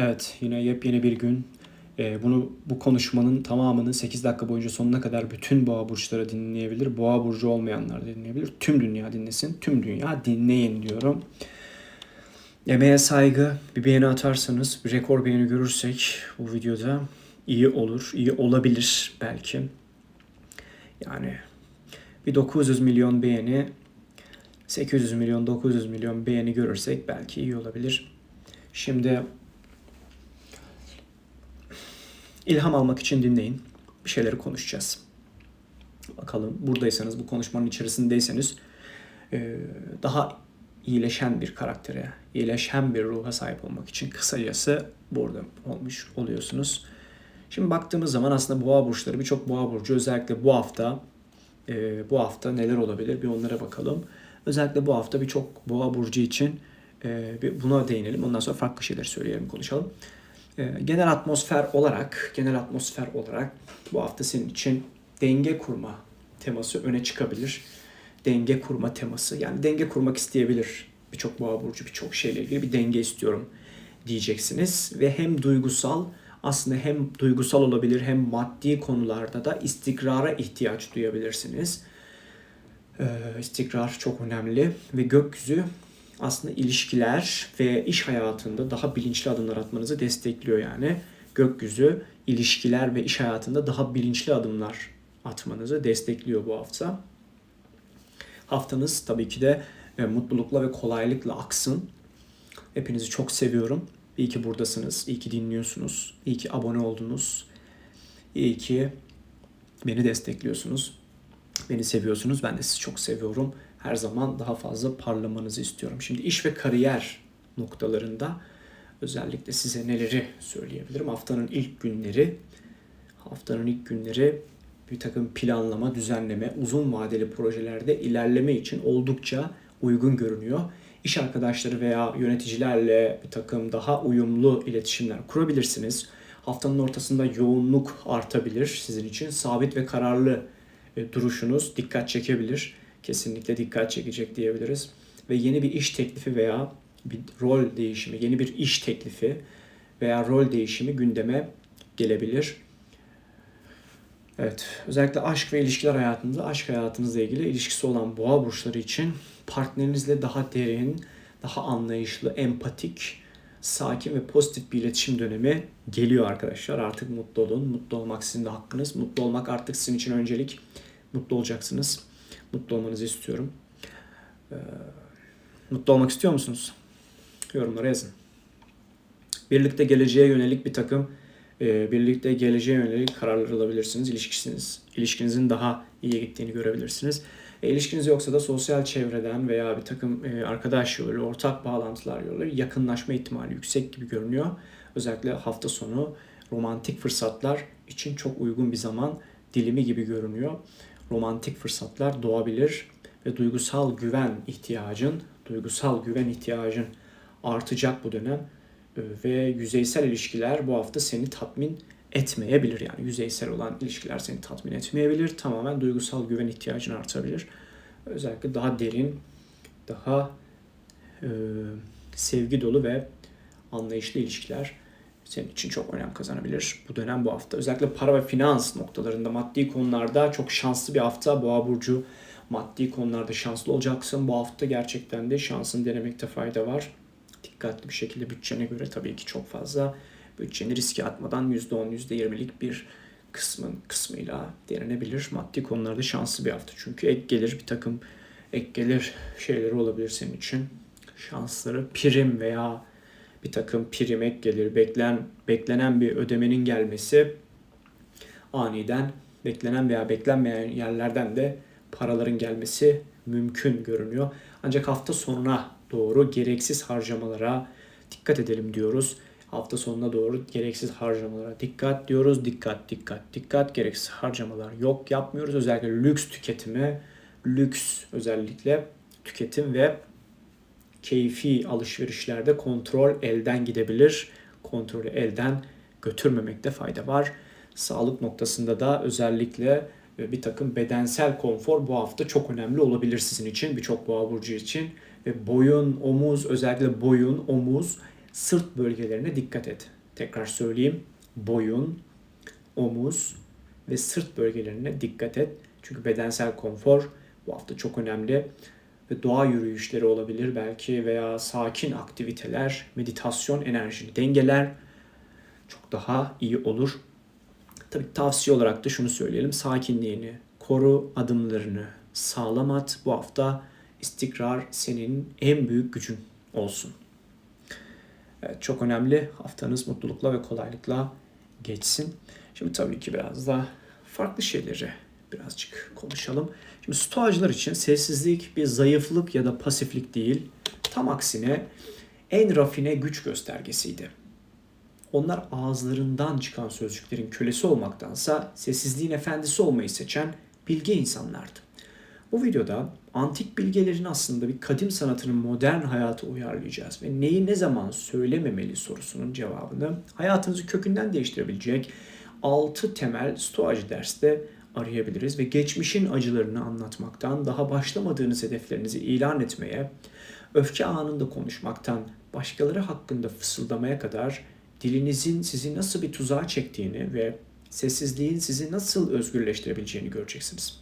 Evet, yine yepyeni bir gün. Ee, bunu bu konuşmanın tamamını 8 dakika boyunca sonuna kadar bütün boğa burçları dinleyebilir. Boğa burcu olmayanlar dinleyebilir. Tüm dünya dinlesin. Tüm dünya dinleyin diyorum. Emeğe saygı, bir beğeni atarsanız, bir rekor beğeni görürsek bu videoda iyi olur, iyi olabilir belki. Yani bir 900 milyon beğeni, 800 milyon, 900 milyon beğeni görürsek belki iyi olabilir. Şimdi ilham almak için dinleyin. Bir şeyleri konuşacağız. Bakalım buradaysanız, bu konuşmanın içerisindeyseniz daha iyileşen bir karaktere, iyileşen bir ruha sahip olmak için kısacası burada olmuş oluyorsunuz. Şimdi baktığımız zaman aslında boğa burçları birçok boğa burcu özellikle bu hafta bu hafta neler olabilir bir onlara bakalım. Özellikle bu hafta birçok boğa burcu için e, buna değinelim. Ondan sonra farklı şeyler söyleyelim, konuşalım. E, genel atmosfer olarak, genel atmosfer olarak bu hafta senin için denge kurma teması öne çıkabilir. Denge kurma teması. Yani denge kurmak isteyebilir birçok boğa burcu birçok şeyle ilgili bir denge istiyorum diyeceksiniz ve hem duygusal aslında hem duygusal olabilir hem maddi konularda da istikrara ihtiyaç duyabilirsiniz. Ee, istikrar çok önemli ve gökyüzü aslında ilişkiler ve iş hayatında daha bilinçli adımlar atmanızı destekliyor yani. Gökyüzü ilişkiler ve iş hayatında daha bilinçli adımlar atmanızı destekliyor bu hafta. Haftanız tabii ki de e, mutlulukla ve kolaylıkla aksın. Hepinizi çok seviyorum. İyi ki buradasınız. İyi ki dinliyorsunuz. İyi ki abone oldunuz. İyi ki beni destekliyorsunuz. Beni seviyorsunuz. Ben de sizi çok seviyorum. Her zaman daha fazla parlamanızı istiyorum. Şimdi iş ve kariyer noktalarında özellikle size neleri söyleyebilirim? Haftanın ilk günleri, haftanın ilk günleri bir takım planlama, düzenleme, uzun vadeli projelerde ilerleme için oldukça uygun görünüyor. İş arkadaşları veya yöneticilerle bir takım daha uyumlu iletişimler kurabilirsiniz. Haftanın ortasında yoğunluk artabilir sizin için. Sabit ve kararlı e, duruşunuz dikkat çekebilir. Kesinlikle dikkat çekecek diyebiliriz. Ve yeni bir iş teklifi veya bir rol değişimi, yeni bir iş teklifi veya rol değişimi gündeme gelebilir. Evet, özellikle aşk ve ilişkiler hayatında, aşk hayatınızla ilgili ilişkisi olan boğa burçları için partnerinizle daha derin, daha anlayışlı, empatik, sakin ve pozitif bir iletişim dönemi geliyor arkadaşlar. Artık mutlu olun. Mutlu olmak sizin de hakkınız. Mutlu olmak artık sizin için öncelik. Mutlu olacaksınız. Mutlu olmanızı istiyorum. Ee, mutlu olmak istiyor musunuz? Yorumlara yazın. Birlikte geleceğe yönelik bir takım e, birlikte geleceğe yönelik kararlar alabilirsiniz. İlişkisiniz, ilişkinizin daha iyi gittiğini görebilirsiniz. E, ilişkiniz yoksa da sosyal çevreden veya bir takım e, arkadaş yoluyla, ortak bağlantılar yoluyla yakınlaşma ihtimali yüksek gibi görünüyor. Özellikle hafta sonu romantik fırsatlar için çok uygun bir zaman dilimi gibi görünüyor. Romantik fırsatlar doğabilir ve duygusal güven ihtiyacın, duygusal güven ihtiyacın artacak bu dönem e, ve yüzeysel ilişkiler bu hafta seni tatmin etmeyebilir. Yani yüzeysel olan ilişkiler seni tatmin etmeyebilir. Tamamen duygusal güven ihtiyacın artabilir. Özellikle daha derin, daha e, sevgi dolu ve anlayışlı ilişkiler senin için çok önem kazanabilir bu dönem bu hafta. Özellikle para ve finans noktalarında maddi konularda çok şanslı bir hafta. Boğa burcu maddi konularda şanslı olacaksın. Bu hafta gerçekten de şansını denemekte fayda var. Dikkatli bir şekilde bütçene göre tabii ki çok fazla bütçeni riske atmadan %10, %20'lik bir kısmın kısmıyla denenebilir. Maddi konularda şanslı bir hafta. Çünkü ek gelir bir takım ek gelir şeyleri olabilir senin için. Şansları prim veya bir takım prim ek gelir beklen, beklenen bir ödemenin gelmesi aniden beklenen veya beklenmeyen yerlerden de paraların gelmesi mümkün görünüyor. Ancak hafta sonuna doğru gereksiz harcamalara dikkat edelim diyoruz. Hafta sonuna doğru gereksiz harcamalara dikkat diyoruz. Dikkat, dikkat, dikkat. Gereksiz harcamalar yok yapmıyoruz. Özellikle lüks tüketimi, lüks özellikle tüketim ve keyfi alışverişlerde kontrol elden gidebilir. Kontrolü elden götürmemekte fayda var. Sağlık noktasında da özellikle e, bir takım bedensel konfor bu hafta çok önemli olabilir sizin için, birçok boğa burcu için. Ve boyun, omuz, özellikle boyun, omuz sırt bölgelerine dikkat et. Tekrar söyleyeyim. Boyun, omuz ve sırt bölgelerine dikkat et. Çünkü bedensel konfor bu hafta çok önemli. Ve doğa yürüyüşleri olabilir belki veya sakin aktiviteler, meditasyon enerjini dengeler çok daha iyi olur. Tabii tavsiye olarak da şunu söyleyelim. Sakinliğini, koru adımlarını, sağlam at. Bu hafta istikrar senin en büyük gücün olsun. Evet, çok önemli. Haftanız mutlulukla ve kolaylıkla geçsin. Şimdi tabii ki biraz da farklı şeyleri birazcık konuşalım. Şimdi stoacılar için sessizlik bir zayıflık ya da pasiflik değil. Tam aksine en rafine güç göstergesiydi. Onlar ağızlarından çıkan sözcüklerin kölesi olmaktansa sessizliğin efendisi olmayı seçen bilge insanlardı. Bu videoda antik bilgelerin aslında bir kadim sanatının modern hayata uyarlayacağız ve neyi ne zaman söylememeli sorusunun cevabını hayatınızı kökünden değiştirebilecek 6 temel stoacı derste arayabiliriz ve geçmişin acılarını anlatmaktan daha başlamadığınız hedeflerinizi ilan etmeye, öfke anında konuşmaktan başkaları hakkında fısıldamaya kadar dilinizin sizi nasıl bir tuzağa çektiğini ve sessizliğin sizi nasıl özgürleştirebileceğini göreceksiniz.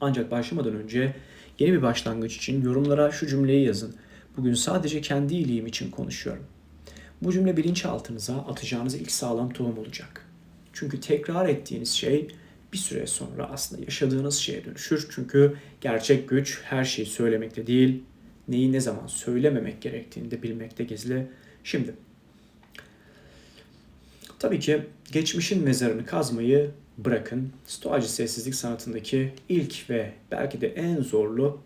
Ancak başlamadan önce yeni bir başlangıç için yorumlara şu cümleyi yazın. Bugün sadece kendi iyiliğim için konuşuyorum. Bu cümle bilinçaltınıza atacağınız ilk sağlam tohum olacak. Çünkü tekrar ettiğiniz şey bir süre sonra aslında yaşadığınız şeye dönüşür. Çünkü gerçek güç her şeyi söylemekte değil, neyi ne zaman söylememek gerektiğini de bilmekte gizli. Şimdi tabii ki geçmişin mezarını kazmayı bırakın. Stoacı sessizlik sanatındaki ilk ve belki de en zorlu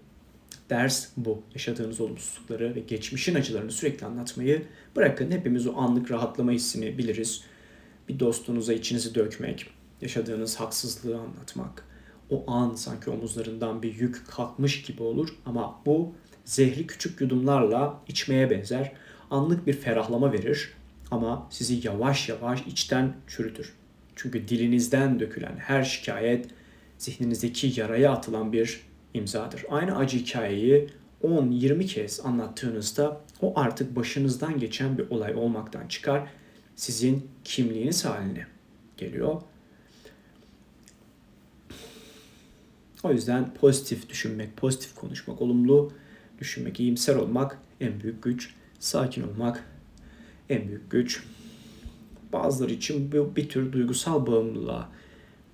ders bu. Yaşadığınız olumsuzlukları ve geçmişin acılarını sürekli anlatmayı bırakın. Hepimiz o anlık rahatlama hissini biliriz. Bir dostunuza içinizi dökmek, yaşadığınız haksızlığı anlatmak. O an sanki omuzlarından bir yük kalkmış gibi olur ama bu zehri küçük yudumlarla içmeye benzer. Anlık bir ferahlama verir ama sizi yavaş yavaş içten çürütür. Çünkü dilinizden dökülen her şikayet zihninizdeki yaraya atılan bir imzadır. Aynı acı hikayeyi 10-20 kez anlattığınızda o artık başınızdan geçen bir olay olmaktan çıkar. Sizin kimliğiniz haline geliyor. O yüzden pozitif düşünmek, pozitif konuşmak, olumlu düşünmek, iyimser olmak en büyük güç. Sakin olmak en büyük güç. Bazıları için bu bir tür duygusal bağımlılığa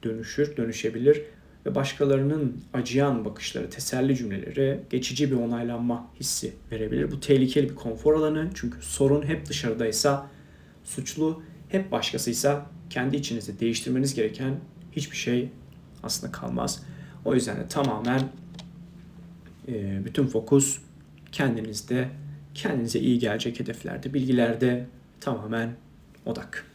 dönüşür, dönüşebilir ve başkalarının acıyan bakışları, teselli cümleleri geçici bir onaylanma hissi verebilir. Bu tehlikeli bir konfor alanı çünkü sorun hep dışarıdaysa suçlu hep başkasıysa kendi içinizde değiştirmeniz gereken hiçbir şey aslında kalmaz. O yüzden de tamamen e, bütün fokus kendinizde, kendinize iyi gelecek hedeflerde, bilgilerde tamamen odak.